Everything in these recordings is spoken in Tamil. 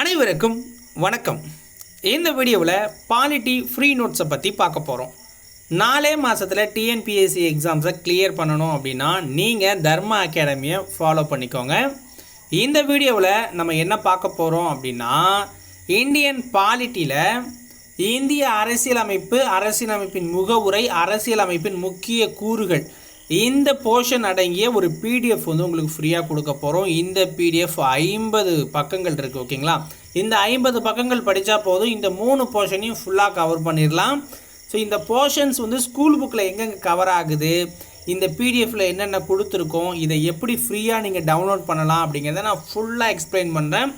அனைவருக்கும் வணக்கம். இந்த வீடியோவில் பாலிட்டி ஃப்ரீ நோட்ஸை பற்றி பார்க்க போகிறோம் நாலே மாதத்தில் டிஎன்பிஎஸ்சி எக்ஸாம்ஸை கிளியர் பண்ணணும் அப்படின்னா நீங்கள் தர்மா அகாடமியை ஃபாலோ பண்ணிக்கோங்க. இந்த வீடியோவில் நம்ம என்ன பார்க்க போகிறோம் அப்படின்னா இந்தியன் பாலிட்டியில் இந்திய அரசியலமைப்பு அரசியலமைப்பின் முகவுரை அரசியலமைப்பின் முக்கிய கூறுகள் இந்த போர்ஷன் அடங்கிய ஒரு பிடிஎஃப் வந்து உங்களுக்கு ஃப்ரீயாக கொடுக்க போகிறோம் இந்த பிடிஎஃப் ஐம்பது பக்கங்கள் இருக்குது ஓகேங்களா? இந்த ஐம்பது பக்கங்கள் படித்தா போதும். இந்த மூணு போர்ஷனையும் ஃபுல்லாக கவர் பண்ணிடலாம். ஸோ இந்த போர்ஷன்ஸ் வந்து ஸ்கூல் புக்கில் எங்கெங்கே கவர் ஆகுது? இந்த பிடிஎஃப்பில் என்னென்ன கொடுத்துருக்கோம்? இதை எப்படி ஃப்ரீயாக நீங்கள் டவுன்லோட் பண்ணலாம் அப்படிங்கிறத நான் ஃபுல்லாக எக்ஸ்பிளைன் பண்ணுறேன்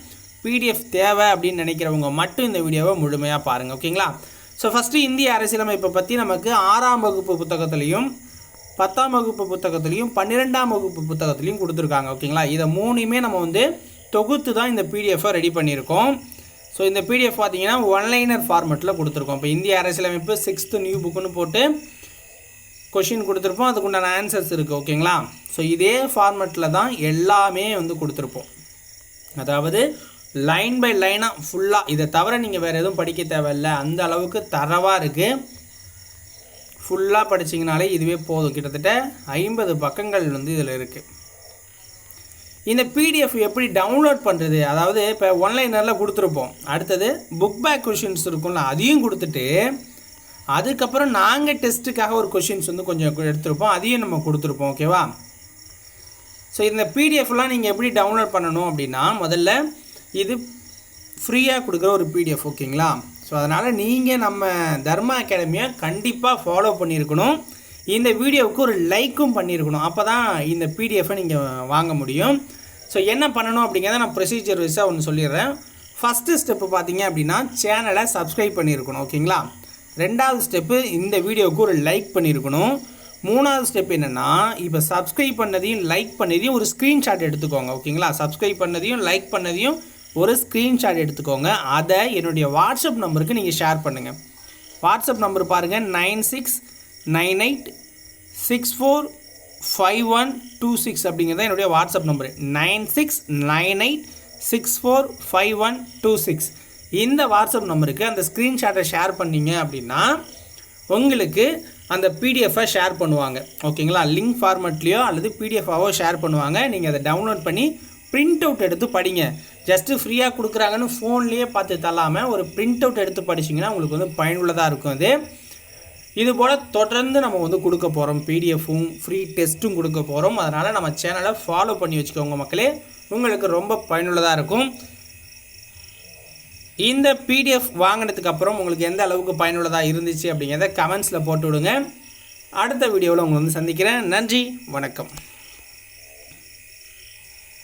பிடிஎஃப் தேவை அப்படின்னு நினைக்கிறவங்க மட்டும் இந்த வீடியோவை முழுமையாக பாருங்கள் ஓகேங்களா? ஸோ ஃபஸ்ட்டு இந்திய அரசியலமைப்பை பற்றி நமக்கு ஆறாம் வகுப்பு புத்தகத்துலேயும் பத்தாம் வகுப்பு புத்தகத்துலேயும் பன்னிரெண்டாம் வகுப்பு புத்தகத்துலேயும் கொடுத்துருக்காங்க ஓகேங்களா? இதை மூணுமே நம்ம வந்து தொகுத்து தான் இந்த பிடிஎஃபை ரெடி பண்ணியிருக்கோம். ஸோ இந்த பிடிஎஃப் பார்த்தீங்கன்னா ஒன்லைனர் ஃபார்மெட்டில் கொடுத்துருக்கோம். இப்போ இந்திய அரசியலமைப்பு சிக்ஸ்த்து நியூ புக்குன்னு போட்டு கொஷின் கொடுத்துருப்போம். அதுக்குண்டான ஆன்சர்ஸ் இருக்குது ஓகேங்களா? ஸோ இதே ஃபார்மெட்டில் தான் எல்லாமே வந்து கொடுத்துருப்போம். அதாவது லைன் பை லைனாக ஃபுல்லாக இதை தவிர நீங்கள் வேறு எதுவும் படிக்க தேவையில்லை. அந்த அளவுக்கு தரவாக இருக்குது ஃபுல்லாக படிச்சிங்கனாலே இதுவே போதும். கிட்டத்தட்ட ஐம்பது பக்கங்கள் வந்து இதில் இருக்குது இந்த பிடிஎஃப் எப்படி டவுன்லோட் பண்ணுறது அதாவது இப்போ ஒன்லைனரில் கொடுத்துருப்போம். அடுத்தது புக் பேக் கொஷின்ஸ் இருக்கும்ல அதையும் கொடுத்துட்டு அதுக்கப்புறம் நாங்கள் டெஸ்ட்டுக்காக ஒரு கொஷின்ஸ் வந்து கொஞ்சம் எடுத்திருப்போம். அதையும் நம்ம கொடுத்துருப்போம் ஓகேவா ஸோ இந்த பிடிஎஃப்லாம் நீங்கள் எப்படி டவுன்லோட் பண்ணணும் அப்படின்னா முதல்ல இது ஃப்ரீயாக கொடுக்குற ஒரு பிடிஎஃப் ஓகேங்களா ஸோ அதனால் நீங்கள் நம்ம தர்மா அகாடமியை கண்டிப்பாக ஃபாலோ பண்ணியிருக்கணும். இந்த வீடியோவுக்கு ஒரு லைக்கும் பண்ணியிருக்கணும். அப்போ தான் இந்த பிடிஎஃபை நீங்கள் வாங்க முடியும். ஸோ என்ன பண்ணணும் அப்படிங்கிறத நான் ப்ரொசீஜர் வைஸாக ஒன்று சொல்லிடுறேன். ஃபஸ்ட்டு ஸ்டெப்பு பார்த்தீங்க அப்படின்னா சேனலை சப்ஸ்கிரைப் பண்ணியிருக்கணும் ஓகேங்களா? ரெண்டாவது ஸ்டெப்பு இந்த வீடியோவுக்கு ஒரு லைக் பண்ணியிருக்கணும். மூணாவது ஸ்டெப் என்னென்னா இப்போ சப்ஸ்கிரைப் பண்ணதையும் லைக் பண்ணதையும் ஒரு ஸ்க்ரீன்ஷாட் எடுத்துக்கோங்க ஓகேங்களா? சப்ஸ்கிரைப் பண்ணதையும் லைக் பண்ணதையும் ஒரு ஸ்க்ரீன்ஷாட் எடுத்துக்கோங்க. அதை என்னுடைய வாட்ஸ்அப் நம்பருக்கு நீங்கள் ஷேர் பண்ணுங்கள் வாட்ஸ்அப் நம்பர் பாருங்கள் nine six nine eight six four five one two six அப்படிங்கிறது என்னுடைய WhatsApp number nine six nine eight six four five one two six இந்த வாட்ஸ்அப் நம்பருக்கு அந்த ஸ்க்ரீன்ஷாட்டை ஷேர் பண்ணீங்க அப்படின்னா உங்களுக்கு அந்த பிடிஎஃபை ஷேர் பண்ணுவாங்க. ஓகேங்களா? லிங்க் ஃபார்மெட்லேயோ அல்லது பிடிஎஃபாவோ ஷேர் பண்ணுவாங்க. நீங்கள் அதை டவுன்லோட் பண்ணி பிரிண்ட் அவுட் எடுத்து படிங்க. ஜஸ்ட்டு ஃப்ரீயாக கொடுக்குறாங்கன்னு ஃபோன்லேயே பார்த்து தள்ளாமல் ஒரு பிரிண்ட் அவுட் எடுத்து படிச்சிங்கன்னா உங்களுக்கு வந்து பயனுள்ளதாக இருக்கும் அது. இது போல் தொடர்ந்து நம்ம வந்து கொடுக்க போகிறோம் பிடிஎஃபும் ஃப்ரீ டெஸ்ட்டும் கொடுக்க போகிறோம் அதனால் நம்ம சேனலை ஃபாலோ பண்ணி வச்சுக்கோங்க மக்களே. உங்களுக்கு ரொம்ப பயனுள்ளதாக இருக்கும். இந்த பிடிஎஃப் வாங்கினதுக்கு அப்புறம் உங்களுக்கு எந்த அளவுக்கு பயனுள்ளதாக இருந்துச்சு அப்படிங்கிறத கமெண்ட்ஸில் போட்டு விடுங்க. அடுத்த வீடியோவில் உங்களை வந்து சந்திக்கிறேன். நன்றி வணக்கம்.